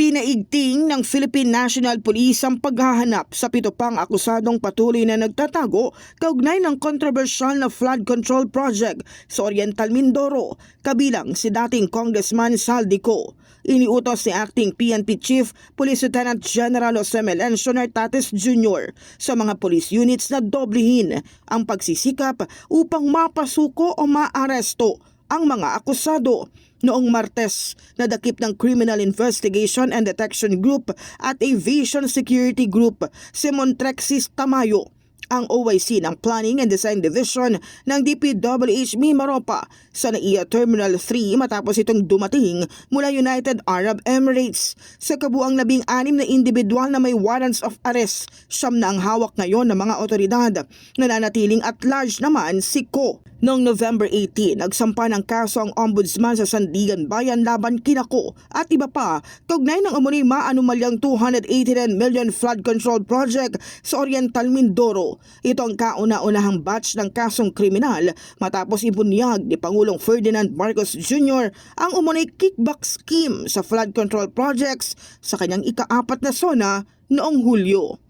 Pinaigting ng Philippine National Police ang paghahanap sa pito pang akusadong patuloy na nagtatago kaugnay ng kontrobersyal na flood control project sa Oriental Mindoro, kabilang si dating Congressman Saldico. Iniutos ni Acting PNP Chief Police Lieutenant General Jose Melencio Nartates Jr. sa mga police units na doblehin ang pagsisikap upang mapasuko o maaresto ang mga akusado. Noong Martes, nadakip ng Criminal Investigation and Detection Group at Aviation Security Group si Montrexis Tamayo ang OIC ng Planning and Design Division ng DPWH Mimaropa sa NAIA Terminal 3 matapos itong dumating mula United Arab Emirates. Sa kabuang labing anim na individual na may warrants of arrest, siyam na ang hawak ngayon ng mga otoridad. Nananatiling at large naman si Ko. Noong November 18, nagsampa ng kaso ang ombudsman sa Sandigan Bayan laban kina Ko at iba pa kaugnay ng umuni maanumalyang 289 million flood control project sa Oriental Mindoro. Ito ang kauna-unahang batch ng kasong kriminal matapos ibunyag ni Pangulong Ferdinand Marcos Jr. ang umunay kickback scheme sa flood control projects sa kanyang ikaapat na sona noong Hulyo.